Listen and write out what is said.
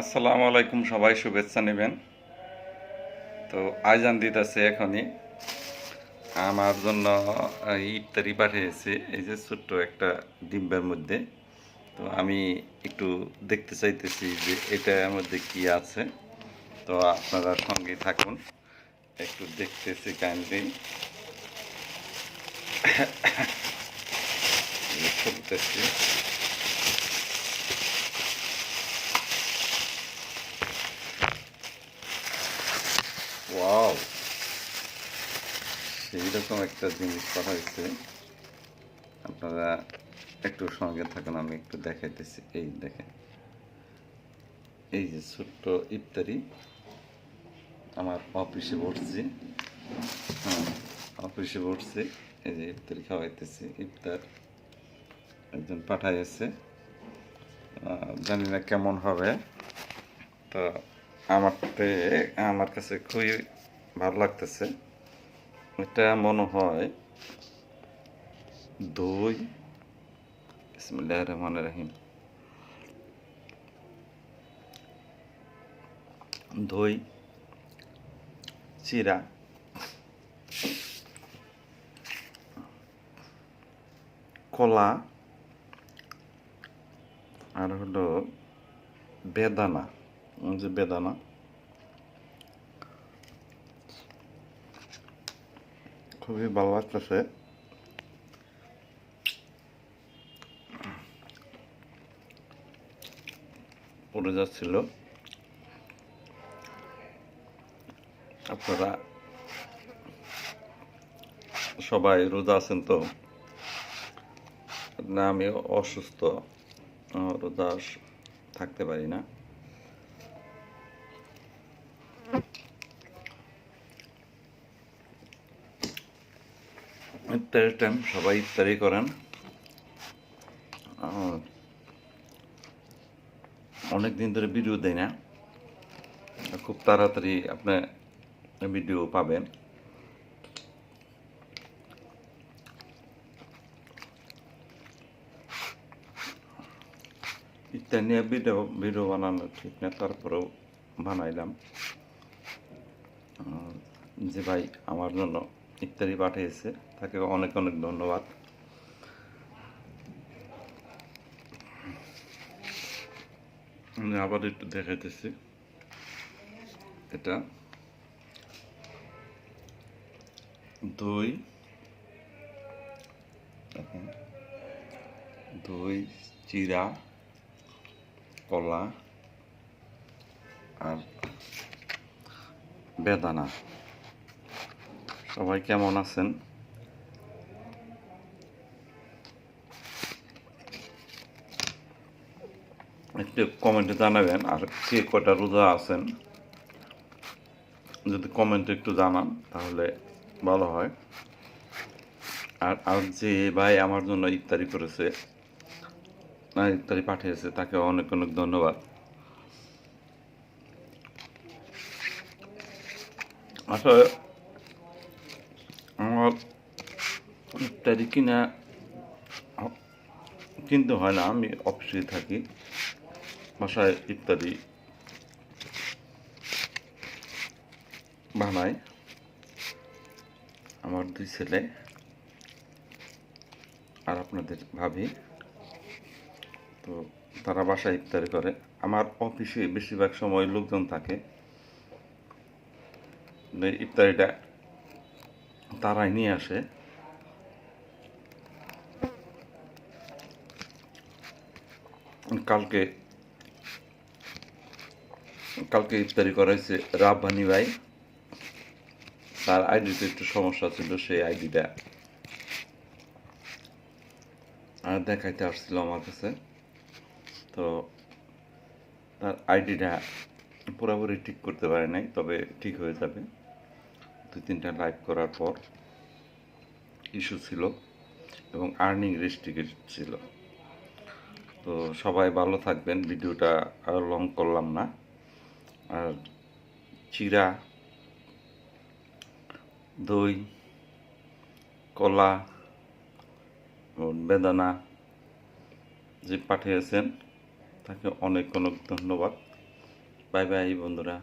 আসসালামু আলাইকুম, সবাই শুভেচ্ছা নেবেন। তো আইজান দিতেছে এখনই। আমার জন্য ইফতারি পাঠিয়েছে, এই যে ছোট্ট একটা ডিম্বের মধ্যে। তো আমি একটু দেখতে চাইতেছি যে এটার মধ্যে কি আছে। তো আপনারা সঙ্গে থাকুন, একটু দেখতেছি কাইন্ডলি খুলতেছি ওয়াও সেই রকম একটা জিনিস করা হয়েছে আপনারা একটু সঙ্গে থাকুন, আমি একটু দেখাইতেছি। এই দেখেন। এই যে ছোট্ট ইফতারি। আমার অফিসে বসছি। হ্যাঁ অফিসে বসছি। এই যে ইফতারি খাওয়াইতেছি। ইফতার একজন পাঠাইছে জানি না কেমন হবে। তো আমার আমার কাছে খুবই ভালো লাগতেছে এটা মনে হয় দই রহমান রহিম দই চিরা। কলা আর হলো বেদানা যে বেদানা। খুবই ভালো লাগতেছে। পড়ে যাচ্ছিল। আপনারা সবাই রোজা আছেন তো? না আমি অসুস্থ। রোজা থাকতে পারি না। ইফতারের টাইম সবাই ইফতারি করেন। অনেক দিন ধরে ভিডিও দেয় না। খুব তাড়াতাড়ি আপনি ভিডিও পাবেন। ইফতার নিয়ে ভিডিও ভিডিও বানানো ঠিক না, তারপরেও বানাইলাম। যে ভাই আমার জন্য ইফতারি পাঠিয়েছে। তাকে অনেক অনেক ধন্যবাদ। আমি আবার একটু দেখাইতেছি। এটা দই দই, চিরা, কলা আর বেদানা। সবাই কেমন আছেন? একটু কমেন্টে জানাবেন আর কে কটা রোজা আছেন? যদি কমেন্টে একটু জানান, তাহলে ভালো হয়। আর আর যে ভাই আমার জন্য ইফতারি করেছে ইফতারি পাঠিয়েছে, তাকে অনেক অনেক ধন্যবাদ। আসলে আমার ইফতারি কিনা, কিনতে হয় না, আমি অফিসে থাকি, বাসায় ইত্যাদি বানাই। আমার দুই ছেলে আর আপনাদের ভাবি। তো তারা বাসায় ইফতারি করে। আমার অফিসে বেশিরভাগ সময় লোকজন থাকে। ইফতারিটা তারাই নিয়ে আসে। কালকে কালকে ইফতারি করাইছে রাব্বানি ভাই। তার আইডিতে একটু সমস্যা ছিল, সেই আইডিটা আর দেখাইতে আসছিল আমার কাছে। তো তার আইডিটা পুরোপুরি ঠিক করতে পারে নাই, তবে ঠিক হয়ে যাবে। দুই তিনটা লাইভ করার পর ইস্যু ছিল এবং আর্নিং রেস্ট্রিক্টেড ছিল। তো সবাই ভালো থাকবেন, ভিডিওটা আর লং করলাম না। আর চিরা, দই, কলা বেদানা যে পাঠিয়েছেন, তাকে অনেক অনেক ধন্যবাদ। বাই বাই বন্ধুরা।